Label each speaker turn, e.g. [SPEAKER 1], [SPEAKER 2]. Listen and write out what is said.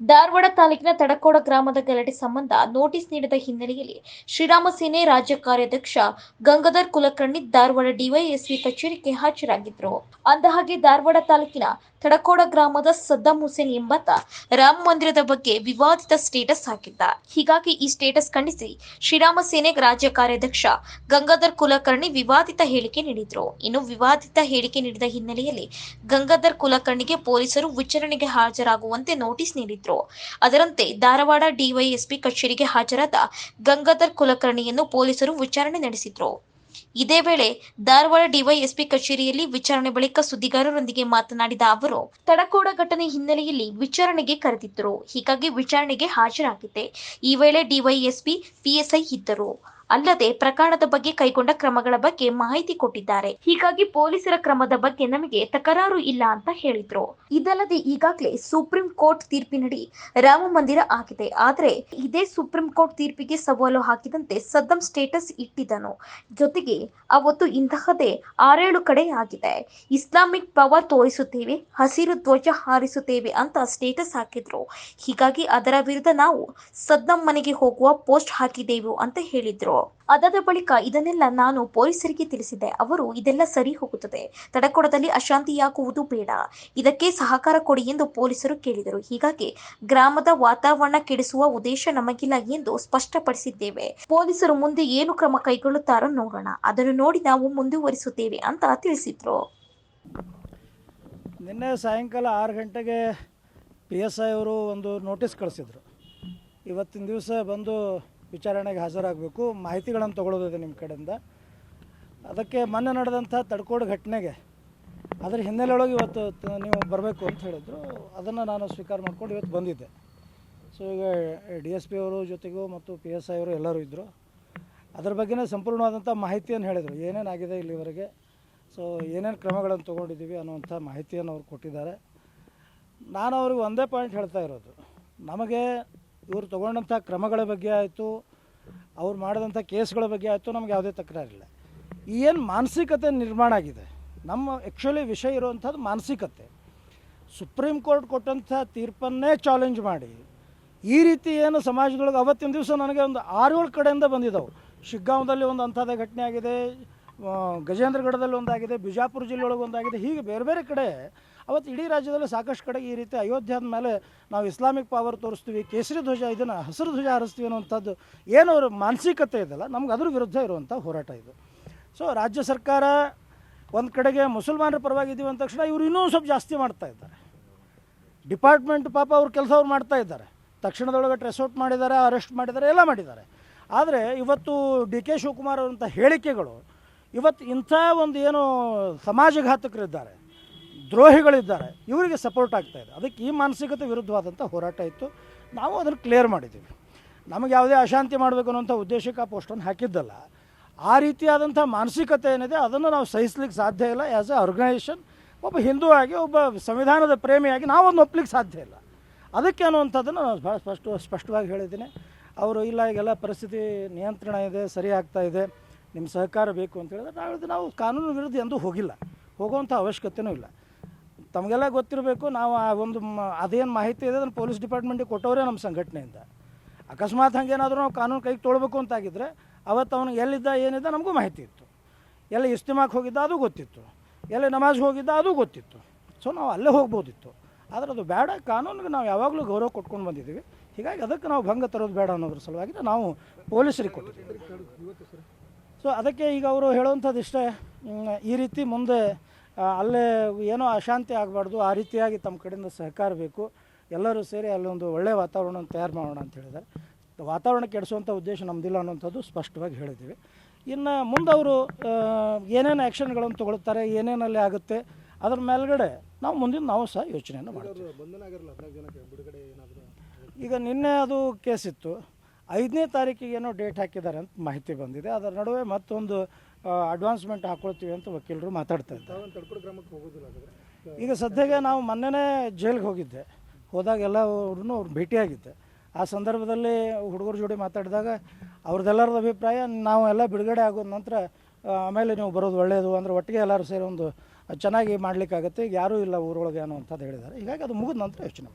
[SPEAKER 1] ಧಾರವಾಡ ತಾಲೂಕಿನ ತಡಕೋಡ ಗ್ರಾಮದ ಗಲಾಟೆ ಸಂಬಂಧ ನೋಟಿಸ್ ನೀಡಿದ ಹಿನ್ನೆಲೆಯಲ್ಲಿ ಶ್ರೀರಾಮ ಸೇನೆ ರಾಜ್ಯ ಕಾರ್ಯಾಧ್ಯಕ್ಷ ಗಂಗಾಧರ್ ಕುಲಕರ್ಣಿ ಧಾರವಾಡ ಡಿವೈಎಸ್ಪಿ ಕಚೇರಿಗೆ ಹಾಜರಾಗಿದ್ದರು. ಅಂದಹಾಗೆ ಧಾರವಾಡ ತಾಲೂಕಿನ ತಡಕೋಡ ಗ್ರಾಮದ ಸದ್ದಾಂ ಹುಸೇನ್ ಎಂಬಾತ ರಾಮ ಮಂದಿರದ ಬಗ್ಗೆ ವಿವಾದಿತ ಸ್ಟೇಟಸ್ ಹಾಕಿದ್ದ. ಹೀಗಾಗಿ ಈ ಸ್ಟೇಟಸ್ ಖಂಡಿಸಿ ಶ್ರೀರಾಮ ಸೇನೆ ರಾಜ್ಯ ಕಾರ್ಯಾಧ್ಯಕ್ಷ ಗಂಗಾಧರ್ ಕುಲಕರ್ಣಿ ವಿವಾದಿತ ಹೇಳಿಕೆ ನೀಡಿದ್ರು. ಇನ್ನು ವಿವಾದಿತ ಹೇಳಿಕೆ ನೀಡಿದ ಹಿನ್ನೆಲೆಯಲ್ಲಿ ಗಂಗಾಧರ್ ಕುಲಕರ್ಣಿಗೆ ಪೊಲೀಸರು ವಿಚಾರಣೆಗೆ ಹಾಜರಾಗುವಂತೆ ನೋಟಿಸ್ ಅದರಂತೆ ಧಾರವಾಡ ಡಿವೈಎಸ್ಪಿ ಕಚೇರಿಗೆ ಹಾಜರಾದ ಗಂಗಾಧರ್ ಕುಲಕರ್ಣಿಯನ್ನು ಪೊಲೀಸರು ವಿಚಾರಣೆ ನಡೆಸಿದ್ರು. ಇದೇ ವೇಳೆ ಧಾರವಾಡ ಡಿವೈಎಸ್ಪಿ ಕಚೇರಿಯಲ್ಲಿ ವಿಚಾರಣೆ ಬಳಿಕ ಸುದ್ದಿಗಾರರೊಂದಿಗೆ ಮಾತನಾಡಿದ ಅವರು, ತಡಕೋಡ ಘಟನೆ ಹಿನ್ನೆಲೆಯಲ್ಲಿ ವಿಚಾರಣೆಗೆ ಕರೆದಿದ್ದರು. ಹೀಗಾಗಿ ವಿಚಾರಣೆಗೆ ಹಾಜರಾಗಿದ್ದೆ ಈ ವೇಳೆ ಡಿವೈಎಸ್ಪಿ, ಪಿಎಸ್ಐ ಇದ್ದರು. ಅಲ್ಲದೆ ಪ್ರಕರಣದ ಬಗ್ಗೆ ಕೈಗೊಂಡ ಕ್ರಮಗಳ ಬಗ್ಗೆ ಮಾಹಿತಿ ಕೊಟ್ಟಿದ್ದಾರೆ. ಹೀಗಾಗಿ ಪೊಲೀಸರ ಕ್ರಮದ ಬಗ್ಗೆ ನಮಗೆ ತಕರಾರು ಇಲ್ಲ ಅಂತ ಹೇಳಿದ್ರು. ಇದಲ್ಲದೆ ಈಗಾಗಲೇ ಸುಪ್ರೀಂ ಕೋರ್ಟ್ ತೀರ್ಪಿನಡಿ ರಾಮ ಮಂದಿರ ಆಗಿದೆ. ಆದರೆ ಇದೇ ಸುಪ್ರೀಂ ಕೋರ್ಟ್ ತೀರ್ಪಿಗೆ ಸವಾಲು ಹಾಕಿದಂತೆ ಸದ್ದಂ ಸ್ಟೇಟಸ್ ಇಟ್ಟಿದ್ದನು. ಜೊತೆಗೆ ಅವತ್ತು ಇಂತಹದೇ ಆರೇಳು ಕಡೆ ಆಗಿದೆ. ಇಸ್ಲಾಮಿಕ್ ಪವರ್ ತೋರಿಸುತ್ತೇವೆ, ಹಸಿರು ಧ್ವಜ ಹಾರಿಸುತ್ತೇವೆ ಅಂತ ಸ್ಟೇಟಸ್ ಹಾಕಿದ್ರು. ಹೀಗಾಗಿ ಅದರ ವಿರುದ್ಧ ನಾವು ಸದ್ದಂ ಮನೆಗೆ ಹೋಗುವ ಪೋಸ್ಟ್ ಹಾಕಿದೆವು ಅಂತ ಹೇಳಿದ್ರು. ಅದಾದ ಬಳಿಕ ಇದನ್ನೆಲ್ಲ ನಾನು ಪೊಲೀಸರಿಗೆ ತಿಳಿಸಿದೆ ಅವರು ಇದೆಲ್ಲ ಸರಿ ಹೋಗುತ್ತದೆ. ತಡಕೋಡದಲ್ಲಿ ಅಶಾಂತಿಯಾಗುವುದು ಬೇಡ. ಇದಕ್ಕೆ ಸಹಕಾರ ಕೊಡಿ ಎಂದು ಪೊಲೀಸರು ಕೇಳಿದರು. ಹೀಗಾಗಿ ಗ್ರಾಮದ ವಾತಾವರಣ ಕೆಡಿಸುವ ಉದ್ದೇಶ ನಮಗಿಲ್ಲ ಎಂದು ಸ್ಪಷ್ಟಪಡಿಸಿದ್ದೇವೆ. ಪೊಲೀಸರು ಮುಂದೆ ಏನು ಕ್ರಮ ಕೈಗೊಳ್ಳುತ್ತಾರೋ ನೋಡೋಣ. ಅದನ್ನು ನೋಡಿ ನಾವು ಮುಂದುವರಿಸುತ್ತೇವೆ ಅಂತ ತಿಳಿಸಿದ್ರು.
[SPEAKER 2] ನಿನ್ನೆ ಸಾಯಂಕಾಲ ಆರು ಗಂಟೆಗೆ ಪಿ ಎಸ್ ಐ ಅವರು ಒಂದು ನೋಟಿಸ್ ಕಳಿಸಿದ್ರು. ಇವತ್ತಿನ ದಿವಸ ಬಂದು ವಿಚಾರಣೆಗೆ ಹಾಜರಾಗಬೇಕು. ಮಾಹಿತಿಗಳನ್ನು ತಗೊಳ್ಳೋದಿದೆ ನಿಮ್ಮ ಕಡೆಯಿಂದ. ಅದಕ್ಕೆ ಮೊನ್ನೆ ನಡೆದಂಥ ತಡ್ಕೋಡು ಘಟನೆಗೆ ಅದರ ಹಿನ್ನೆಲೆಯೊಳಗೆ ಇವತ್ತು ನೀವು ಬರಬೇಕು ಅಂತ ಹೇಳಿದ್ರು. ಅದನ್ನು ನಾನು ಸ್ವೀಕಾರ ಮಾಡ್ಕೊಂಡು ಇವತ್ತು ಬಂದಿದ್ದೆ. ಸೊ, ಈಗ ಡಿ ಎಸ್ ಪಿ ಅವರು ಜೊತೆಗೂ ಮತ್ತು ಪಿ ಎಸ್ ಐ ಅವರು ಎಲ್ಲರೂ ಇದ್ದರು ಅದ್ರ ಬಗ್ಗೆನೇ ಸಂಪೂರ್ಣವಾದಂಥ ಮಾಹಿತಿಯನ್ನು ಹೇಳಿದರು. ಏನೇನಾಗಿದೆ ಇಲ್ಲಿವರೆಗೆ? ಸೊ, ಏನೇನು ಕ್ರಮಗಳನ್ನು ತೊಗೊಂಡಿದ್ದೀವಿ ಅನ್ನುವಂಥ ಮಾಹಿತಿಯನ್ನು ಅವ್ರು ಕೊಟ್ಟಿದ್ದಾರೆ. ನಾನು ಅವ್ರಿಗೆ ಒಂದೇ ಪಾಯಿಂಟ್ ಹೇಳ್ತಾ ಇರೋದು. ನಮಗೆ ಇವರು ತೊಗೊಂಡಂಥ ಕ್ರಮಗಳ ಬಗ್ಗೆ ಆಯಿತು, ಅವ್ರು ಮಾಡಿದಂಥ ಕೇಸ್ಗಳ ಬಗ್ಗೆ ಆಯಿತು, ನಮ್ಗೆ ಯಾವುದೇ ತಕರಾರಿಲ್ಲ. ಏನು ಮಾನಸಿಕತೆ ನಿರ್ಮಾಣ ಆಗಿದೆ, ನಮ್ಮ ಆ್ಯಕ್ಚುಲಿ ವಿಷಯ ಇರುವಂಥದ್ದು ಮಾನಸಿಕತೆ. ಸುಪ್ರೀಂ ಕೋರ್ಟ್ ಕೊಟ್ಟಂಥ ತೀರ್ಪನ್ನೇ ಚಾಲೆಂಜ್ ಮಾಡಿ. ಈ ರೀತಿ ಏನು ಸಮಾಜದೊಳಗೆ ಅವತ್ತಿನ ದಿವಸ ನನಗೆ ಒಂದು ಆರೇಳು ಕಡೆಯಿಂದ ಬಂದಿದ್ದವು. ಶಿಗ್ಗಾಂವದಲ್ಲಿ ಒಂದು ಅಂಥದ್ದೇ ಘಟನೆ ಆಗಿದೆ ಗಜೇಂದ್ರಗಢದಲ್ಲಿ ಒಂದಾಗಿದೆ, ಬಿಜಾಪುರ ಜಿಲ್ಲೆಯೊಳಗೆ ಒಂದಾಗಿದೆ, ಹೀಗೆ ಬೇರೆ ಬೇರೆ ಕಡೆ ಅವತ್ತು ಇಡೀ ರಾಜ್ಯದಲ್ಲಿ ಸಾಕಷ್ಟು ಕಡೆಗೆ ಈ ರೀತಿ ಅಯೋಧ್ಯೆ ಮೇಲೆ ನಾವು ಇಸ್ಲಾಮಿಕ್ ಪವರ್ ತೋರಿಸ್ತೀವಿ, ಕೇಸರಿ ಧ್ವಜ ಇದನ್ನು ಹಸಿರು ಧ್ವಜ ಹರಿಸ್ತೀವಿ ಅನ್ನುವಂಥದ್ದು ಏನು ಅವ್ರ ಮಾನಸಿಕತೆ ಇದೆಲ್ಲ ನಮ್ಗೆ ಅದ್ರ ವಿರುದ್ಧ ಇರುವಂಥ ಹೋರಾಟ ಇದು. ಸೊ ರಾಜ್ಯ ಸರ್ಕಾರ ಒಂದು ಕಡೆಗೆ ಮುಸಲ್ಮಾನರ ಪರವಾಗಿದ್ದೀವಿ ಅಂದ ತಕ್ಷಣ ಇವರು ಇನ್ನೂ ಸ್ವಲ್ಪ ಜಾಸ್ತಿ ಮಾಡ್ತಾ ಇದ್ದಾರೆ. ಡಿಪಾರ್ಟ್ಮೆಂಟ್ ಪಾಪ ಅವ್ರ ಕೆಲಸ ಅವ್ರು ಮಾಡ್ತಾ ಇದ್ದಾರೆ. ತಕ್ಷಣದೊಳಗೆ ಟ್ರೆಸ್ಔಟ್ ಮಾಡಿದ್ದಾರೆ ಅರೆಸ್ಟ್ ಮಾಡಿದ್ದಾರೆ, ಎಲ್ಲ ಮಾಡಿದ್ದಾರೆ. ಆದರೆ ಇವತ್ತು ಡಿ ಕೆ ಶಿವಕುಮಾರ್ ಅವರಂಥ ಹೇಳಿಕೆಗಳು ಇವತ್ತು ಇಂಥ ಒಂದು ಏನು ಸಮಾಜಘಾತಕರಿದ್ದಾರೆ. ದ್ರೋಹಿಗಳಿದ್ದಾರೆ, ಇವರಿಗೆ ಸಪೋರ್ಟ್ ಆಗ್ತಾ ಇದೆ. ಅದಕ್ಕೆ ಈ ಮಾನಸಿಕತೆ ವಿರುದ್ಧವಾದಂಥ ಹೋರಾಟ ಇತ್ತು. ನಾವು ಅದನ್ನು ಕ್ಲಿಯರ್ ಮಾಡಿದ್ದೀವಿ. ನಮಗೆ ಯಾವುದೇ ಅಶಾಂತಿ ಮಾಡಬೇಕು ಅನ್ನೋಂಥ ಉದ್ದೇಶಕ್ಕೆ ಆ ಪೋಸ್ಟನ್ನು ಹಾಕಿದ್ದಲ್ಲ. ಆ ರೀತಿಯಾದಂಥ ಮಾನಸಿಕತೆ ಏನಿದೆ, ಅದನ್ನು ನಾವು ಸಹಿಸ್ಲಿಕ್ಕೆ ಸಾಧ್ಯ ಇಲ್ಲ. ಆ್ಯಸ್ ಎ ಆರ್ಗನೈಸೇಷನ್ ಒಬ್ಬ ಹಿಂದೂ ಆಗಿ, ಒಬ್ಬ ಸಂವಿಧಾನದ ಪ್ರೇಮಿಯಾಗಿ ನಾವೊಂದು ಒಪ್ಲಿಕ್ಕೆ ಸಾಧ್ಯ ಇಲ್ಲ. ಅದಕ್ಕೆ ಅನ್ನುವಂಥದ್ದನ್ನು ನಾನು ಭಾಳ ಸ್ಪಷ್ಟ, ಸ್ಪಷ್ಟವಾಗಿ ಹೇಳಿದ್ದೀನಿ. ಅವರು, ಇಲ್ಲ, ಈಗೆಲ್ಲ ಪರಿಸ್ಥಿತಿ ನಿಯಂತ್ರಣ ಇದೆ, ಸರಿ ಆಗ್ತಾ ಇದೆ, ನಿಮ್ಮ ಸಹಕಾರ ಬೇಕು ಅಂತ ಹೇಳಿದ್ರೆ ನಾವು ನಾವು ಕಾನೂನು ವಿರುದ್ಧ ಎಂದೂ ಹೋಗಿಲ್ಲ. ಹೋಗುವಂಥ ಅವಶ್ಯಕತೆಯೂ ಇಲ್ಲ. ತಮಗೆಲ್ಲ ಗೊತ್ತಿರಬೇಕು, ನಾವು ಆ ಒಂದು ಅದೇನು ಮಾಹಿತಿ ಇದೆ ಅದನ್ನು ಪೊಲೀಸ್ ಡಿಪಾರ್ಟ್ಮೆಂಟಿಗೆ ಕೊಟ್ಟವರೇ ನಮ್ಮ ಸಂಘಟನೆಯಿಂದ. ಅಕಸ್ಮಾತ್ ಹಾಗೇನಾದರೂ ನಾವು ಕಾನೂನು ಕೈಗೆ ತೊಳ್ಬೇಕು ಅಂತಾಗಿದ್ದರೆ ಅವತ್ತು ಅವನು ಎಲ್ಲಿದ್ದ, ಏನಿದ್ದ ನಮಗೂ ಮಾಹಿತಿ ಇತ್ತು. ಎಲ್ಲಿ ಇಸ್ತಿಮಾಕ್ ಹೋಗಿದ್ದ ಅದು ಗೊತ್ತಿತ್ತು. ಎಲ್ಲಿ ನಮಾಜ್ ಹೋಗಿದ್ದ ಅದು ಗೊತ್ತಿತ್ತು. ಸೊ ನಾವು ಅಲ್ಲೇ ಹೋಗ್ಬೋದಿತ್ತು. ಆದರೆ ಅದು ಬೇಡ, ಕಾನೂನಿಗೆ ನಾವು ಯಾವಾಗಲೂ ಗೌರವ ಕೊಟ್ಕೊಂಡು ಬಂದಿದ್ದೀವಿ. ಹೀಗಾಗಿ ಅದಕ್ಕೆ ನಾವು ಭಂಗ ತರೋದು ಬೇಡ ಅನ್ನೋದ್ರ ಸಲುವಾಗಿ ನಾವು ಪೊಲೀಸರಿಗೆ ಕೊಟ್ಟಿದ್ದೀವಿ. ಸೊ ಅದಕ್ಕೆ ಈಗ ಅವರು ಹೇಳುವಂಥದ್ದು ಇಷ್ಟೇ. ಈ ರೀತಿ ಮುಂದೆ ಅಲ್ಲೇ ಏನೋ ಅಶಾಂತಿ ಆಗಬಾರ್ದು ಆ ರೀತಿಯಾಗಿ ತಮ್ಮ ಕಡೆಯಿಂದ ಸಹಕಾರ ಬೇಕು. ಎಲ್ಲರೂ ಸೇರಿ ಅಲ್ಲೊಂದು ಒಳ್ಳೆಯ ವಾತಾವರಣವನ್ನು ತಯಾರು ಮಾಡೋಣ ಅಂತ ಹೇಳಿದ್ದಾರೆ. ವಾತಾವರಣ ಕೆಡಿಸುವಂಥ ಉದ್ದೇಶ ನಮ್ಮದಿಲ್ಲ ಅನ್ನೋಂಥದ್ದು ಸ್ಪಷ್ಟವಾಗಿ ಹೇಳಿದ್ದೀವಿ. ಇನ್ನು ಮುಂದೆ ಅವರು ಏನೇನು ಆ್ಯಕ್ಷನ್ಗಳನ್ನು ತೊಗೊಳ್ತಾರೆ ಏನೇನಲ್ಲಿ ಆಗುತ್ತೆ ಅದ್ರ ಮೇಲ್ಗಡೆ ನಾವು ಮುಂದಿನ ನಾವು ಸಹ ಯೋಚನೆಯನ್ನು ಮಾಡ್ತೀವಿ. ಈಗ ನಿನ್ನೆ ಅದು ಕೇಸ್ ಇತ್ತು ಐದನೇ ತಾರೀಕಿಗೆ ಏನೋ ಡೇಟ್ ಹಾಕಿದ್ದಾರೆ ಅಂತ ಮಾಹಿತಿ ಬಂದಿದೆ. ಅದರ ನಡುವೆ ಮತ್ತೊಂದು ಅಡ್ವಾನ್ಸ್ಮೆಂಟ್ ಹಾಕೊಳ್ತೀವಿ ಅಂತ ವಕೀಲರು ಮಾತಾಡ್ತಾ ಇದ್ದಾರೆ. ಈಗ ಸದ್ಯಕ್ಕೆ ನಾವು ಮೊನ್ನೆನೇ ಜೈಲಿಗೆ ಹೋಗಿದ್ದೆ. ಹೋದಾಗ ಎಲ್ಲ ಅವ್ರನ್ನೂ ಅವ್ರು ಭೇಟಿಯಾಗಿದ್ದೆ. ಆ ಸಂದರ್ಭದಲ್ಲಿ ಹುಡುಗರ ಜೋಡಿ ಮಾತಾಡಿದಾಗ ಅವ್ರದ್ದೆಲ್ಲರದ ಅಭಿಪ್ರಾಯ ನಾವು ಎಲ್ಲ ಬಿಡುಗಡೆ ಆಗೋದ ನಂತರ ಆಮೇಲೆ ನೀವು ಬರೋದು ಒಳ್ಳೆಯದು ಅಂದರೆ ಒಟ್ಟಿಗೆ ಎಲ್ಲರೂ ಸೇರಿ ಒಂದು ಚೆನ್ನಾಗಿ ಮಾಡಲಿಕ್ಕಾಗತ್ತೆ. ಈಗ ಯಾರೂ ಇಲ್ಲ ಊರೊಳಗೆ ಅನ್ನೋ ಅಂಥದ್ದು ಹೇಳಿದ್ದಾರೆ. ಹೀಗಾಗಿ ಅದು ಮುಗಿದ ನಂತರ ಯೋಚನೆ